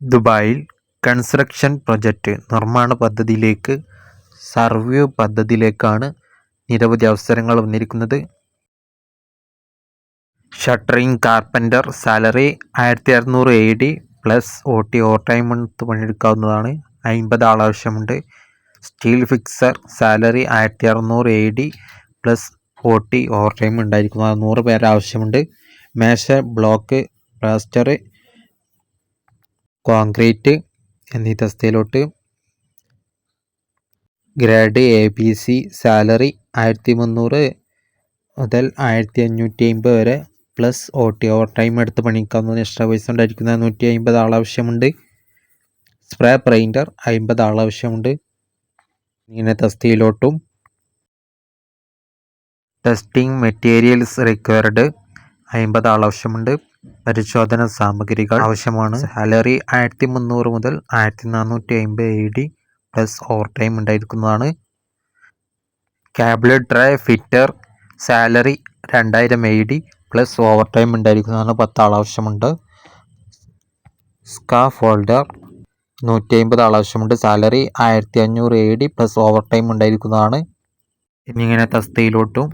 ദുബായിൽ construction project നിർമ്മാണ പദ്ധതിയിലേക്ക് സർവേ പദ്ധതിയിലേക്കാണ് നിരവധി അവസരങ്ങൾ വന്നിരിക്കുന്നത്. ഷട്ടറിംഗ് കാർപ്പന്റർ സാലറി ആയിരത്തി അറുന്നൂറ് A D plus O T over time എടുത്ത് പണിയെടുക്കാവുന്നതാണ്. അൻപത് ആൾ ആവശ്യമുണ്ട്. സ്റ്റീൽ ഫിക്സർ സാലറി ആയിരത്തി അറുന്നൂറ് A D plus O T over time ഉണ്ടായിരിക്കുന്നതാണ് നൂറ് പേരാവശ്യമുണ്ട് മേശ ബ്ലോക്ക് പ്ലാസ്റ്റർ കോൺക്രീറ്റ് എന്നീ തസ്തിയിലോട്ട് grade A B C salary ആയിരത്തി മുന്നൂറ് മുതൽ ആയിരത്തി അഞ്ഞൂറ്റി അമ്പത് വരെ. Plus O T over time എടുത്ത് പണിക്കാവുന്ന എക്സ്ട്രാ പൈസ ഉണ്ടായിരിക്കുന്ന നൂറ്റി അമ്പത് ആൾ ആവശ്യമുണ്ട്. സ്പ്രേ പെയിന്റർ അമ്പത് ആൾ ആവശ്യമുണ്ട്. ഇങ്ങനെ തസ്തിയിലോട്ടും ടെസ്റ്റിംഗ് മെറ്റീരിയൽസ് റിക്വയർഡ് അമ്പത് ആൾ ആവശ്യമുണ്ട്. പരിശോധന സാമഗ്രികൾ ആവശ്യമാണ്. സാലറി ആയിരത്തി മുന്നൂറ് മുതൽ ആയിരത്തി നാനൂറ്റി അമ്പത് A D plus over time ഉണ്ടായിരിക്കുന്നതാണ്. ക്യാബിൾ ഡ്രൈ ഫിറ്റർ സാലറി രണ്ടായിരം A D plus over time ഉണ്ടായിരിക്കുന്നതാണ്. പത്ത് ആൾ ആവശ്യമുണ്ട്. സ്കാ ഫോൾഡർ നൂറ്റി അമ്പത് ആൾ ആവശ്യമുണ്ട്. സാലറി ആയിരത്തി അഞ്ഞൂറ് A D plus over time ഉണ്ടായിരിക്കുന്നതാണ്. എന്നിങ്ങനെ തസ്തിയിലോട്ടും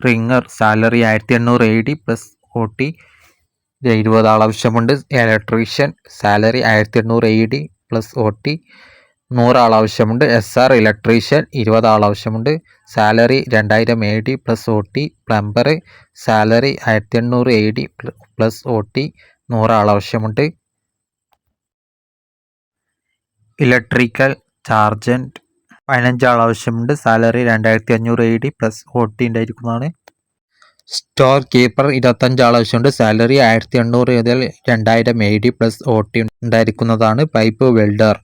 റിങ്ങർ സാലറി ആയിരത്തി എണ്ണൂറ് A D plus O T ഇരുപത് ആൾ ആവശ്യമുണ്ട്. ഇലക്ട്രീഷ്യൻ സാലറി ആയിരത്തി എണ്ണൂറ് A D plus O T നൂറ് ആവശ്യമുണ്ട്. എസ് ആർ ഇലക്ട്രീഷ്യൻ ഇരുപത് ആൾ ആവശ്യമുണ്ട്. സാലറി രണ്ടായിരം A D plus O T plumber salary ആയിരത്തി എണ്ണൂറ് A D plus O T നൂറ് ആവശ്യമുണ്ട്. ഇലക്ട്രിക്കൽ ചാർജന്റ് പതിനഞ്ച് ആവശ്യമുണ്ട്. സാലറി രണ്ടായിരത്തി അഞ്ഞൂറ് A D plus O T ഉണ്ടായിരിക്കുന്നതാണ്. സ്റ്റോർ കീപ്പർ ഇരുപത്തഞ്ച് ആളാവശ്യമുണ്ട്. സാലറി ആയിരത്തി എണ്ണൂറ് മുതൽ രണ്ടായിരം A D plus O T ഉണ്ടായിരിക്കുന്നതാണ് പൈപ്പ് വെൽഡർ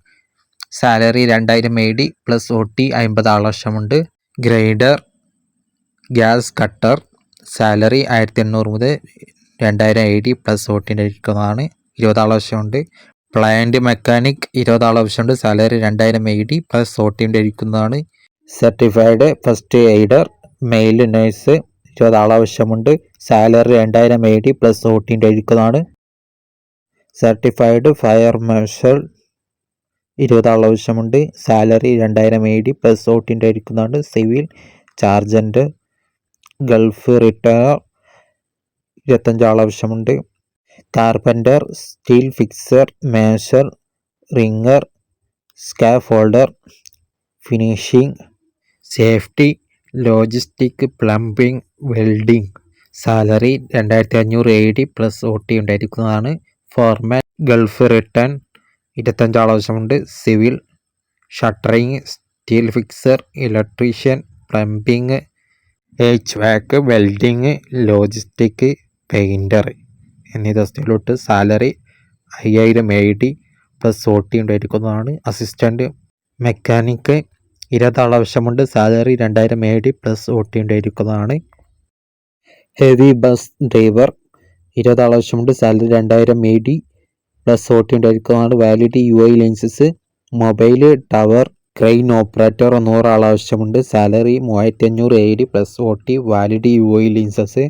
സാലറി രണ്ടായിരം A D plus O T അമ്പത് ആളാവശ്യമുണ്ട്. ഗ്രൈഡർ ഗ്യാസ് കട്ടർ സാലറി ആയിരത്തി എണ്ണൂറ് മുതൽ രണ്ടായിരം A D plus O T ഉണ്ടായിരിക്കുന്നതാണ്. ഇരുപത് ആളാവശ്യമുണ്ട്. പ്ലാന്റ് മെക്കാനിക് ഇരുപത് ആളാവശ്യമുണ്ട്. സാലറി രണ്ടായിരം A D plus O T ഉണ്ടായിരിക്കുന്നതാണ്. Certified first aider male nurse ഇരുപത് ആൾ ആവശ്യമുണ്ട് സാലറി രണ്ടായിരം എ ഡി പ്ലസ് ഫോർട്ടീന്റെ ടി സർട്ടിഫൈഡ് ഫയർ മാർഷൽ ഇരുപത് ആൾ ആവശ്യമുണ്ട് സാലറി രണ്ടായിരം എ ഡി പ്ലസ് ഫോർട്ടീന്റെ എഴുക്കുന്നതാണ് സിവിൽ ചാർജന്റ് ഗൾഫ് റിട്ടയർ ഇരുപത്തഞ്ച് ആൾ ആവശ്യമുണ്ട് carpenter steel fixer മേഷർ rigger scaffolder finishing safety logistic plumbing welding salary രണ്ടായിരത്തി അഞ്ഞൂറ് A D plus O T ഉണ്ടായിരിക്കുന്നതാണ്. ഫോർമാൻ ഗൾഫ് റിട്ടേൺ ഇരുപത്തഞ്ച് ആൾ ആവശ്യമുണ്ട്. Civil shuttering steel fixer electrician plumbing H VAC welding logistic painter എന്നീ തസ്തിയിലോട്ട് സാലറി അയ്യായിരം A D plus O T ഉണ്ടായിരിക്കുന്നതാണ്. അസിസ്റ്റന്റ് മെക്കാനിക്ക് ഇരുപത്താൾ ആവശ്യമുണ്ട്. സാലറി രണ്ടായിരം A D plus O T ഉണ്ടായിരിക്കുന്നതാണ്. ഹെവി ബസ് ഡ്രൈവർ ഇരുപതാൾ ആവശ്യമുണ്ട് സാലറി രണ്ടായിരം എ ഡി പ്ലസ് ഫോർട്ടി ഉണ്ടായിരിക്കുന്നതാണ് validity U I licence mobile tower crane operator നൂറാൾ ആവശ്യമുണ്ട് സാലറി മൂവായിരത്തി അഞ്ഞൂറ് A D plus forty valid U I licence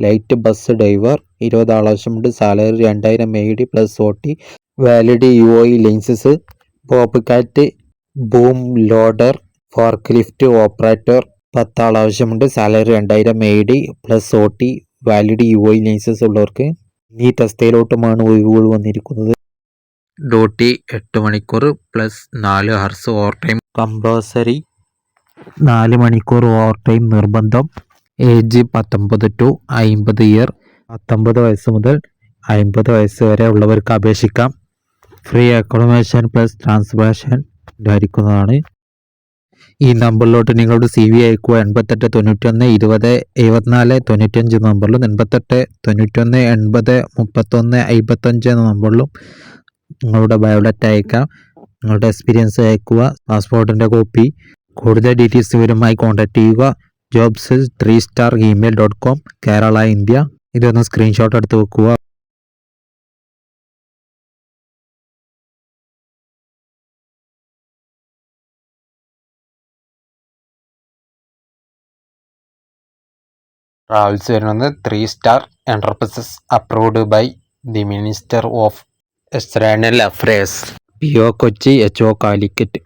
light bus driver ഇരുപത് ആൾ ആവശ്യമുണ്ട് സാലറി രണ്ടായിരം A D plus forty valid U I licence Bobcat boom loader forklift operator പത്താൾ ആവശ്യമുണ്ട്. Salary രണ്ടായിരം A D plus O T valid U I licence ഉള്ളവർക്ക് ഈ തസ്തയിലോട്ടുമാണ് ഒഴിവുകൾ വന്നിരിക്കുന്നത്. ഡ്യൂട്ടി എട്ട് മണിക്കൂർ പ്ലസ് നാല് ഹർസ് ഓവർ ടൈം കമ്പൾസറി നാല് മണിക്കൂർ ഓവർ ടൈം നിർബന്ധം. ഏജ് പത്തൊമ്പത് ടു അമ്പത് ഇയർ പത്തൊമ്പത് വയസ്സ് മുതൽ അമ്പത് വയസ്സ് വരെ ഉള്ളവർക്ക് അപേക്ഷിക്കാം. ഫ്രീ അക്കോമഡേഷൻ പ്ലസ് ട്രാൻസ്പോർട്ടേഷൻ ഉണ്ടായിരിക്കുന്നതാണ്. ഈ നമ്പറിലോട്ട് നിങ്ങളുടെ സി വി അയക്കുക. എൺപത്തെട്ട് തൊണ്ണൂറ്റൊന്ന് ഇരുപത് എഴുപത്തിനാല് തൊണ്ണൂറ്റഞ്ച് നമ്പറിലും എൺപത്തെട്ട് തൊണ്ണൂറ്റൊന്ന് എൺപത് മുപ്പത്തൊന്ന് അമ്പത്തഞ്ച് എന്ന നമ്പറിലും നിങ്ങളുടെ ബയോഡാറ്റ അയക്കാം. നിങ്ങളുടെ എക്സ്പീരിയൻസ് അയക്കുക. പാസ്പോർട്ടിന്റെ കോപ്പി കൂടുതൽ ഡീറ്റെയിൽസ് വിവരമായി കോൺടാക്ട് ചെയ്യുക. Jobs three star email dot com Kerala India. ഇതൊന്ന് സ്ക്രീൻഷോട്ട് എടുത്ത് വെക്കുക. ട്രാവൽസ് വരുന്നത് three star enterprises approved by the minister of external affairs P O Kochi H O Calicut.